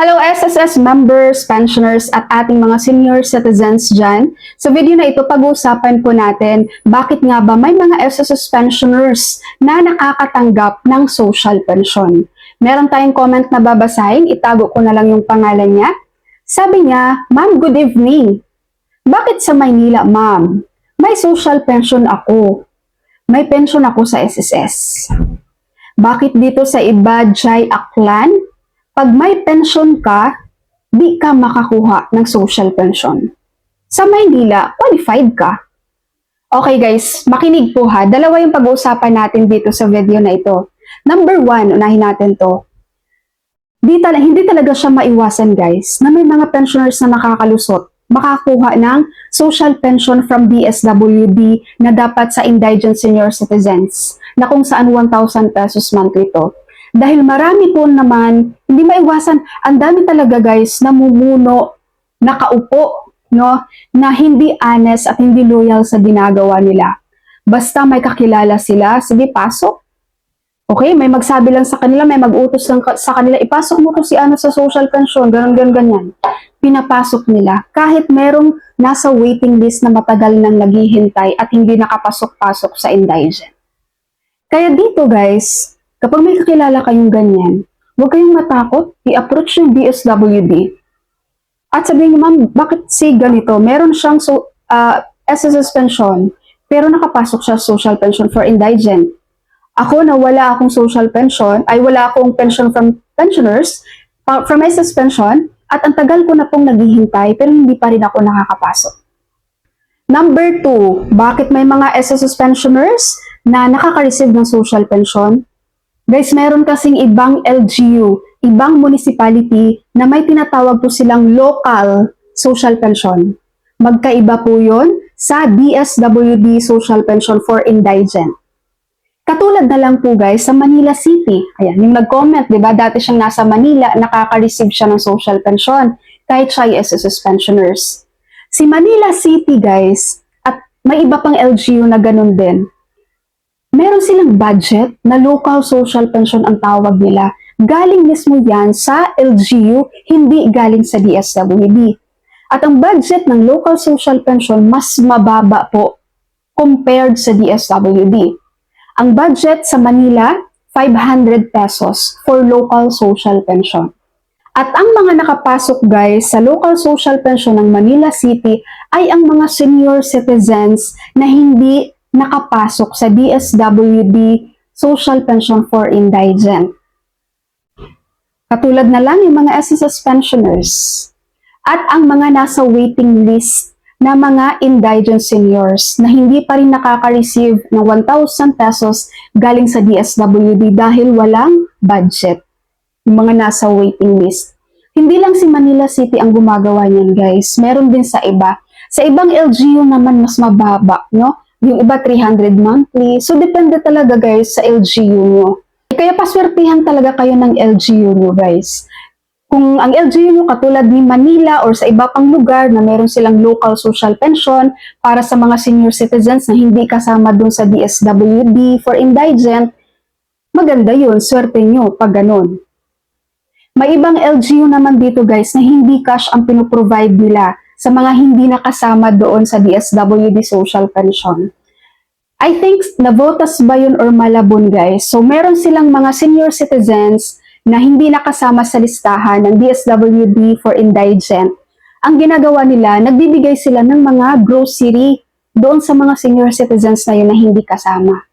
Hello SSS members, pensioners at ating mga senior citizens dyan. Sa video na ito, pag-uusapan po natin bakit nga ba may mga SSS pensioners na nakakatanggap ng social pension. Meron tayong comment na babasahin, itago ko na lang yung pangalan niya. Sabi niya, Ma'am, good evening. Bakit sa Maynila, ma'am? May social pension ako. May pension ako sa SSS. Bakit dito sa iba, Jai Aklan, pag may pension ka, di ka makakuha ng social pension. Sa Maynila, qualified ka. Okay guys, makinig po ha. Dalawa yung pag-uusapan natin dito sa video na ito. Number one, unahin natin to. Di tala, hindi talaga siya maiwasan guys na may mga pensioners na nakakalusot makakuha ng social pension from DSWD na dapat sa indigent senior citizens na kung saan 1,000 pesos monthly to. Dahil marami po naman, hindi maiwasan, ang dami talaga guys namumuno, nakaupo, no, na hindi honest at hindi loyal sa ginagawa nila. Basta may kakilala sila, sige pasok. Okay, may magsabi lang sa kanila, may mag-utos lang sa kanila, ipasok mo ko si ano sa social pension, ganun, ganun, ganyan. Pinapasok nila. Kahit merong nasa waiting list na matagal nang naghihintay at hindi nakapasok-pasok sa indigent. Kaya dito guys, kapag may kakilala kayong ganyan, huwag kayong matakot, i-approach yung DSWD. At sabihin niyo, ma'am, bakit si ganito? Meron siyang so, ah, SSS pension, pero nakapasok siya social pension for indigent. Ako na wala akong social pension, ay wala akong pension from pensioners, from SSS pension, at ang tagal ko na pong naghihintay, pero hindi pa rin ako nakakapasok. Number two, bakit may mga SSS pensioners na nakaka-receive ng social pension? Guys, meron kasing ibang LGU, ibang municipality na may tinatawag po silang local social pension. Magkaiba po yon sa DSWD social pension for indigent. Katulad na lang po guys sa Manila City. Ayan, yung nag-comment, di ba? Dati siyang nasa Manila, nakaka-receive siya ng social pension kahit siya SSS pensioners. Si Manila City guys, at may iba pang LGU na ganun din, meron silang budget na local social pension ang tawag nila. Galing mismo yan sa LGU, hindi galing sa DSWD. At ang budget ng local social pension mas mababa po compared sa DSWD. Ang budget sa Manila, 500 pesos for local social pension. At ang mga nakapasok guys sa local social pension ng Manila City ay ang mga senior citizens na hindi nakapasok sa DSWD Social Pension for Indigent. Katulad na lang yung mga SSS pensioners at ang mga nasa waiting list na mga indigent seniors na hindi pa rin nakaka-receive ng 1,000 pesos galing sa DSWD dahil walang budget. Yung mga nasa waiting list. Hindi lang si Manila City ang gumagawa niyan guys. Meron din sa iba. Sa ibang LGU naman mas mababa, no? Yung iba 300 monthly. So depende talaga guys sa LGU nyo. Kaya paswertihan talaga kayo ng LGU nyo guys. Kung ang LGU nyo katulad ni Manila or sa iba pang lugar na meron silang local social pension para sa mga senior citizens na hindi kasama dun sa DSWD for indigent, maganda yun, swerte nyo pag ganun. May ibang LGU naman dito guys na hindi cash ang pinoprovide nila sa mga hindi nakasama doon sa DSWD social pension. I think nabotas ba yun or malabon guys? So meron silang mga senior citizens na hindi nakasama sa listahan ng DSWD for indigent. Ang ginagawa nila, nagbibigay sila ng mga grocery doon sa mga senior citizens na yun na hindi kasama.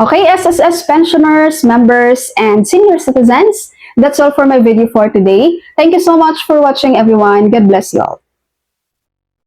Okay, SSS pensioners, members, and senior citizens, that's all for my video for today. Thank you so much for watching everyone. God bless you all.